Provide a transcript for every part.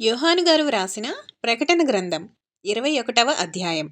యోహాను గారు వ్రాసిన ప్రకటన గ్రంథం ఇరవై ఒకటవ అధ్యాయం.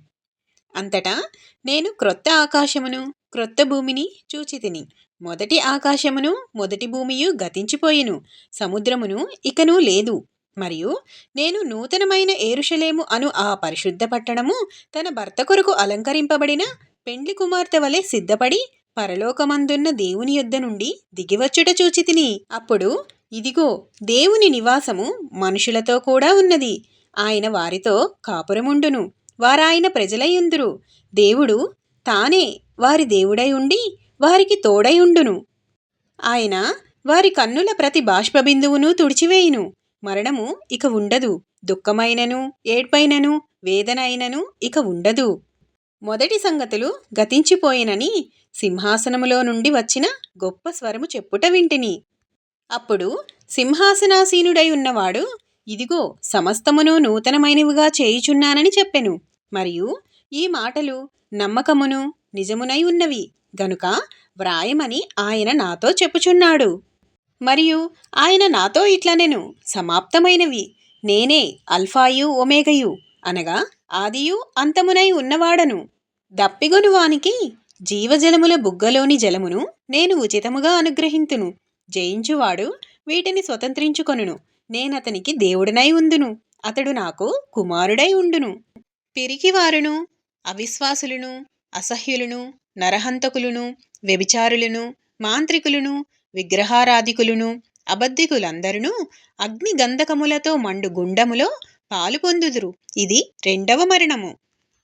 అంతటా నేను క్రొత్త ఆకాశమును క్రొత్త భూమిని చూచితిని. మొదటి ఆకాశమును మొదటి భూమియు గతించిపోయిను. సముద్రమును ఇకను లేదు. మరియు నేను నూతనమైన ఏరుషలేము అను ఆ పరిశుద్ధ పట్టణము తన భర్త కొరకు అలంకరింపబడిన పెండ్లి కుమార్తె వలె సిద్ధపడి పరలోకమందున్న దేవుని యొద్ద నుండి దిగివచ్చుట చూచితిని. అప్పుడు ఇదిగో దేవుని నివాసము మనుషులతో కూడా ఉన్నది. ఆయన వారితో కాపురముండును. వారాయన ప్రజలయ్యుందురు దేవుడు తానే వారి దేవుడై ఉండి వారికి తోడై ఉండును ఆయన వారి కన్నుల ప్రతి బాష్పబిందువును తుడిచివేయును. మరణము ఇక ఉండదు. దుఃఖమైనను ఏడ్పైనను వేదనైనను ఇక ఉండదు. మొదటి సంగతులు గతించిపోయినని సింహాసనములో నుండి వచ్చిన గొప్ప స్వరము చెప్పుట వింటిని. అప్పుడు సింహాసనాసీనుడై ఉన్నవాడు ఇదిగో సమస్తమును నూతనమైనవిగా చేయుచున్నానని చెప్పెను. మరియు ఈ మాటలు నమ్మకమును నిజమునై ఉన్నవి. గనుక వ్రాయమని ఆయన నాతో చెప్పుచున్నాడు. మరియు ఆయన నాతో ఇట్లనెను. సమాప్తమైనవి. నేనే అల్ఫాయు ఒమేగయు అనగా ఆదియు అంతమునై ఉన్నవాడను. దప్పిగొనువానికి జీవజలముల బుగ్గలోని జలమును నేను ఉచితముగా అనుగ్రహింతును. జయించువాడు వీటిని స్వతంత్రించుకొనును. నేనతనికి దేవుడనై ఉందును. అతడు నాకు కుమారుడై ఉండును. పిరికివారును అవిశ్వాసులను అసహ్యులను నరహంతకులను వ్యభిచారులను మాంత్రికులను విగ్రహారాధికులను అబద్ధికులందరూ అగ్ని గంధకములతో మండు గుండములో పాలు పొందుదురు. ఇది రెండవ మరణము.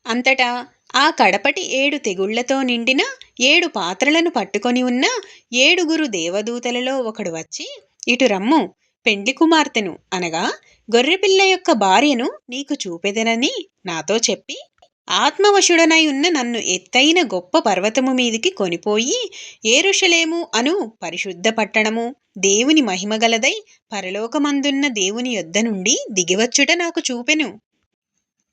అంతటా ఆ కడపటి ఏడు తెగుళ్ళతో నిండిన ఏడు పాత్రలను పట్టుకొని ఉన్న ఏడుగురు దేవదూతలలో ఒకడు వచ్చి ఇటు రమ్ము పెండ్లి కుమార్తెను అనగా గొర్రెపిల్ల యొక్క భార్యను నీకు చూపెదనని నాతో చెప్పి ఆత్మవశుడనై ఉన్న నన్ను ఎత్తైన గొప్ప పర్వతము మీదికి కొనిపోయి ఏరుషలేము అను పరిశుద్ధ పట్టణము దేవుని మహిమగలదై పరలోకమందున్న దేవుని యొద్ద నుండి దిగివచ్చుట నాకు చూపెను.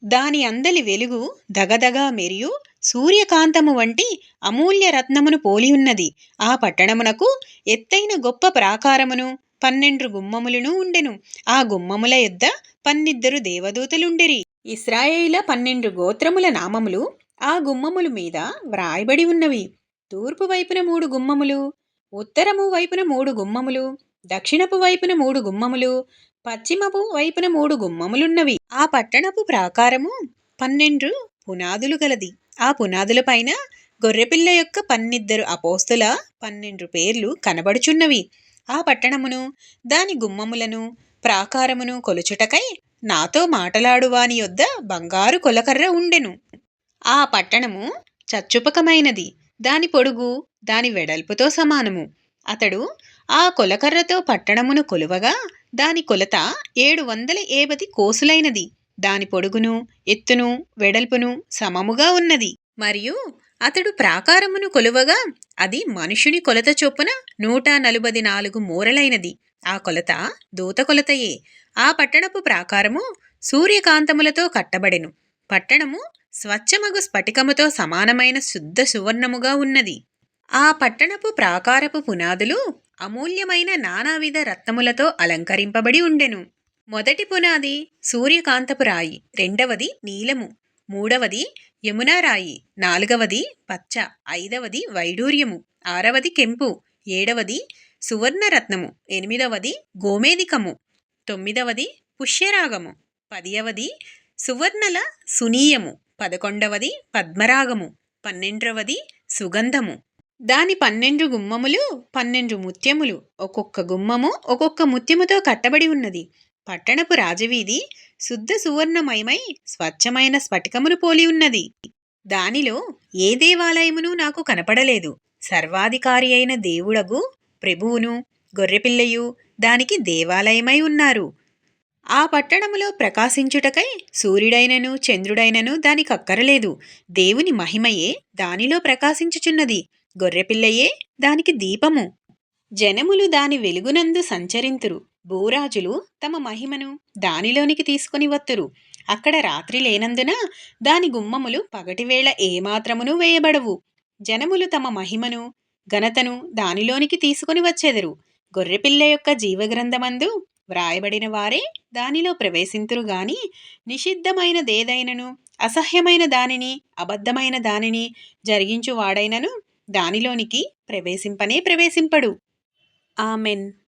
దాని అందలి వెలుగు దగదగా మెరియు సూర్యకాంతము వంటి అమూల్య రత్నమును పోలియున్నది ఆ పట్టణమునకు ఎత్తైన గొప్ప ప్రాకారమును పన్నెండు గుమ్మములను ఉండెను. ఆ గుమ్మముల యొద్ద పన్నిద్దరు దేవదూతలుండిరి. ఇస్రాయేల పన్నెండు గోత్రముల నామములు ఆ గుమ్మముల మీద వ్రాయబడి ఉన్నవి. తూర్పు వైపున మూడు గుమ్మములు ఉత్తరము వైపున మూడు గుమ్మములు దక్షిణపు వైపున మూడు గుమ్మములు పశ్చిమపు వైపున మూడు గుమ్మములున్నవి. ఆ పట్టణపు ప్రాకారము పన్నెండు పునాదులు గలది. ఆ పునాదులపైన గొర్రెపిల్ల యొక్క పన్నిద్దరు అపోస్తుల పన్నెండు పేర్లు కనబడుచున్నవి. ఆ పట్టణమును దాని గుమ్మములను ప్రాకారమును కొలుచుటకై నాతో మాటలాడువాని యొద్ద బంగారు కొలకర్ర ఉండెను. ఆ పట్టణము చచ్చుపకమైనది. దాని పొడుగు దాని వెడల్పుతో సమానము. అతడు ఆ కొలకర్రతో పట్టణమును కొలువగా దాని కొలత ఏడు వందల ఏబది కోసులైనది. దాని పొడుగును ఎత్తును వెడల్పును సమముగా ఉన్నది. మరియు అతడు ప్రాకారమును కొలువగా అది మనుషుని కొలత చొప్పున నూట నలుబది నాలుగు మూరలైనది. ఆ కొలత దూత కొలతయే. ఆ పట్టణపు ప్రాకారము సూర్యకాంతములతో కట్టబడెను. పట్టణము స్వచ్ఛమగు స్ఫటికముతో సమానమైన శుద్ధ సువర్ణముగా ఉన్నది. ఆ పట్టణపు ప్రాకారపు పునాదులు అమూల్యమైన నానావిధ రత్నములతో అలంకరింపబడి ఉండెను. మొదటి పునాది సూర్యకాంతపు రాయి రెండవది నీలము మూడవది యమునా రాయి నాలుగవది పచ్చ ఐదవది వైడూర్యము ఆరవది కెంపు ఏడవది సువర్ణరత్నము ఎనిమిదవది గోమేదికము తొమ్మిదవది పుష్యరాగము పదియవది సువర్ణల సునీయము పదకొండవది పద్మరాగము పన్నెండవది సుగంధము. దాని పన్నెండు గుమ్మములు పన్నెండు ముత్యములు. ఒక్కొక్క గుమ్మము ఒక్కొక్క ముత్యముతో కట్టబడి ఉన్నది. పట్టణపు రాజవీధి శుద్ధ సువర్ణమయమై స్వచ్ఛమైన స్ఫటికమును పోలి ఉన్నది. దానిలో ఏ దేవాలయమును నాకు కనపడలేదు. సర్వాధికారి అయిన దేవుడగు ప్రభువును గొర్రెపిల్లయు దానికి దేవాలయమై ఉన్నారు. ఆ పట్టణములో ప్రకాశించుటకై సూర్యుడైనను చంద్రుడైనను దానికక్కరలేదు దేవుని మహిమయే దానిలో ప్రకాశించుచున్నది. గొర్రెపిల్లయే దానికి దీపము. జనములు దాని వెలుగునందు సంచరింతురు. భూరాజులు తమ మహిమను దానిలోనికి తీసుకుని వత్తురు. అక్కడ రాత్రి లేనందున దాని గుమ్మములు పగటివేళ ఏమాత్రమును వేయబడవు. జనములు తమ మహిమను ఘనతను దానిలోనికి తీసుకుని వచ్చెదరు. గొర్రెపిల్ల యొక్క జీవగ్రంథమందు వ్రాయబడిన వారే దానిలో ప్రవేశింతురు గాని నిషిద్ధమైనదేదైనను అసహ్యమైన దానిని అబద్ధమైన దానిని జరిగించువాడైనను దానిలోనికి ప్రవేశింపనే ప్రవేశింపడు. ఆమెన్.